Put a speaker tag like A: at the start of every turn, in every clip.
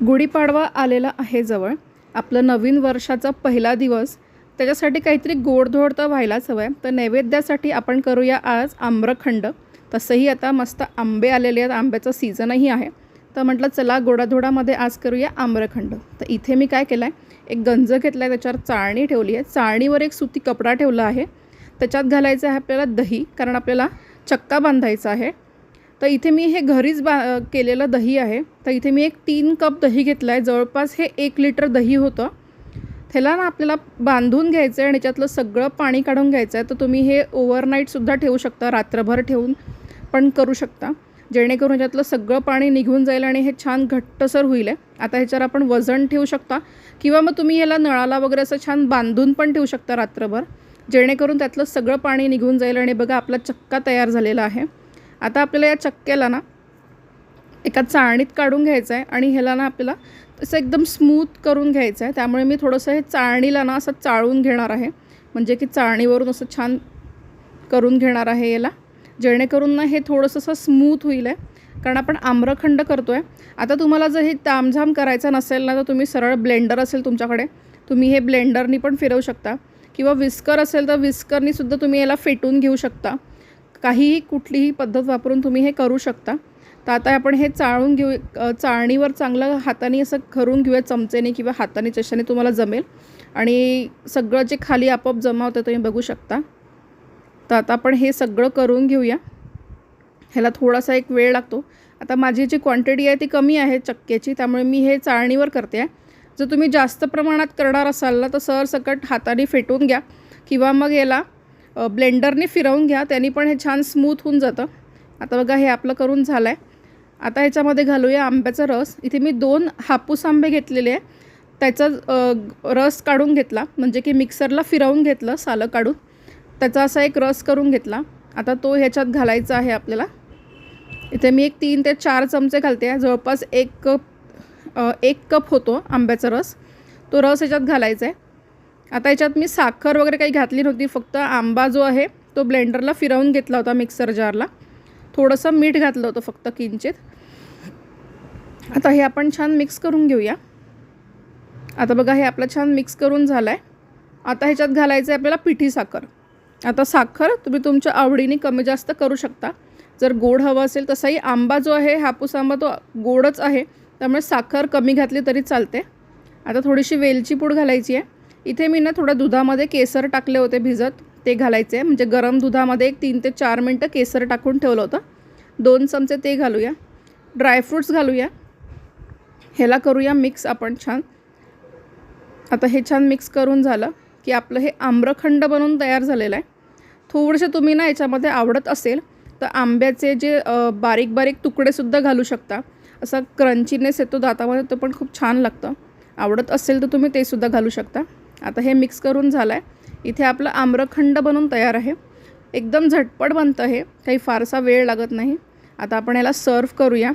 A: गुढीपाडवा आलेला आहे जवळ. आपलं नवीन वर्षाचा पहिला दिवस. त्याच्यासाठी काहीतरी गोडधोड तर व्हायलाच हवं आहे तर नैवेद्यासाठी आपण करूया आज आम्रखंड. तसंही आता मस्त आंबे आलेले आहेत. आंब्याचं सीझनही आहे. तर म्हटलं चला गोडाधोडामध्ये आज करूया आम्रखंड. तर इथे मी काय केलं आहे एक गंज घेतला आहे त्याच्यावर चाळणी ठेवली आहे. चाळणीवर एक सुती कपडा ठेवला आहे. त्याच्यात घालायचं आहे आपल्याला दही कारण आपल्याला चक्का बांधायचा आहे. तर इथे मी हे घरीच बा केलेलं दही आहे. तर इथे मी एक तीन कप दही घेतलं आहे जवळपास हे एक लिटर दही होतं. त्याला ना आपल्याला बांधून घ्यायचं आहे आणि याच्यातलं सगळं पाणी काढून घ्यायचं आहे तर तुम्ही हे ओव्हरनाईटसुद्धा ठेवू शकता. रात्रभर ठेवून पण करू शकता. जेणेकरून याच्यातलं सगळं पाणी निघून जाईल आणि हे छान घट्टसर होईल. आहे आता ह्याच्यावर आपण वजन ठेवू शकता. किंवा मग तुम्ही ह्याला नळाला वगैरे असं छान बांधून पण ठेवू शकता रात्रभर. जेणेकरून त्यातलं सगळं पाणी निघून जाईल. आणि बघा आपला चक्का तयार झालेला आहे. आता आपल्याला या चक्क्याला ना एका चाळणीत काढून घ्यायचं आहे आणि ह्याला ना आपल्याला असं एकदम स्मूथ करून घ्यायचं आहे. त्यामुळे मी थोडंसं हे चाळणीला ना असं चाळून घेणार आहे. म्हणजे की चाळणीवरून असं छान करून घेणार आहे याला. जेणेकरून ना हे थोडंसं असं स्मूथ होईल आहे कारण आपण आम्रखंड करतो आहे आता तुम्हाला जर हे तामझाम करायचं नसेल ना तर तुम्ही सरळ ब्लेंडर असेल तुमच्याकडे. तुम्ही हे ब्लेंडरनी पण फिरवू शकता. किंवा विस्कर असेल तर विस्करनीसुद्धा तुम्ही याला फेटून घेऊ शकता. काहीही कुठलीही पद्धत वापरून तुम्ही हे करू शकता. तर आता आपण हे चाळून घेऊ चाळणीवर चांगलं हाताने असं करून घेऊया चमचेने किंवा हाताने चशाने तुम्हाला जमेल. आणि सगळं जे खाली आपोआप जमा होतं तुम्ही बघू शकता. तर आता आपण हे सगळं करून घेऊया. ह्याला थोडासा एक वेळ लागतो. आता माझी जी क्वांटिटी आहे ती कमी आहे चक्क्याची त्यामुळे मी हे चाळणीवर करते आहे. जर तुम्ही जास्त प्रमाणात करणार असाल ना तर सरसकट हाताने फेटून घ्या. किंवा मग याला ब्लेंडरने फिरवून घ्या त्यांनी पण हे छान स्मूथ होऊन जातं. आता बघा हे आपलं करून झालं आहे आता ह्याच्यामध्ये घालूया आंब्याचा रस. इथे मी दोन हापूस आंबे घेतलेले आहे. त्याचा रस काढून घेतला. म्हणजे की मिक्सरला फिरवून घेतलं सालं काढून. त्याचा असा एक रस करून घेतला. आता तो ह्याच्यात घालायचा आहे आपल्याला. इथे मी एक तीन ते चार चमचे घालते. आहे जवळपास एक कप एक कप होतो आंब्याचा रस. तो रस ह्याच्यात घालायचा आहे. आता याच्यात मी साखर वगैरे काही घातली नव्हती फक्त आंबा जो आहे तो ब्लेंडरला फिरवून घेतला होता मिक्सर जारला. थोडंसं मीठ घातलं होतं फक्त किंचित. आता हे आपण छान मिक्स करून घेऊया. आता बघा हे आपलं छान मिक्स करून झालं आहे आता ह्याच्यात घालायचं आहे आपल्याला पिठी साखर. आता साखर तुम्ही तुमच्या आवडीने कमी जास्त करू शकता. जर गोड हवं असेल तसाही आंबा जो आहे हापूस आंबा तो गोडच आहे. त्यामुळे साखर कमी घातली तरी चालते. आता थोडीशी वेलची पूड घालायची आहे. इथे मी ना थोडं दुधामध्ये केसर टाकले होते भिजत ते घालायचे. आहे म्हणजे गरम दुधामध्ये एक तीन ते चार मिनटं केसर टाकून ठेवलं होतं. दोन चमचे ते घालूया. ड्रायफ्रूट्स घालूया. ह्याला करूया मिक्स आपण छान. आता हे छान मिक्स करून झालं की आपलं हे आम्रखंड बनवून तयार झालेलं आहे. थोडंसं तुम्ही ना याच्यामध्ये आवडत असेल तर आंब्याचे जे बारीक बारीक तुकडेसुद्धा घालू शकता. असा क्रंचीनेस येतो दातामध्ये तो पण खूप छान लागतं. आवडत असेल तर तुम्ही तेसुद्धा घालू शकता. आता हे मिक्स करून झालं आहे इथे आपलं आम्रखंड बनवून तयार आहे. एकदम झटपट बनतं हे. काही फारसा वेळ लागत नाही. आता आपण याला सर्व करूया.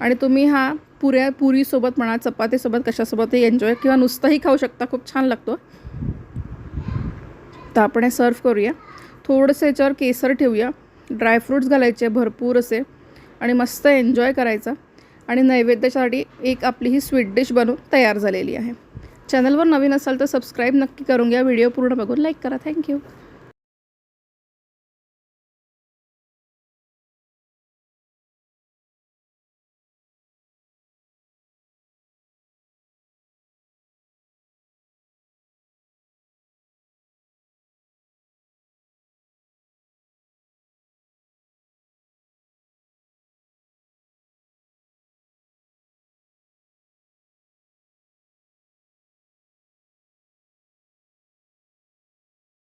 A: आणि तुम्ही हा पुऱ्या पुरीसोबत म्हणा चपातीसोबत कशासोबतही एन्जॉय किंवा नुसतंही खाऊ शकता. खूप छान लागतो. तर आपण हे सर्व करूया. थोडंसं याच्यावर केसर ठेवूया. ड्रायफ्रूट्स घालायचे भरपूर असे. आणि मस्त एन्जॉय करायचा. आणि नैवेद्यासाठी एक आपली ही स्वीट डिश बनवून तयार झालेली आहे. चॅनलवर नवीन असाल तर सबस्क्राईब नक्की करून घ्या. व्हिडिओ पूर्ण बघून लाईक करा. थँक्यू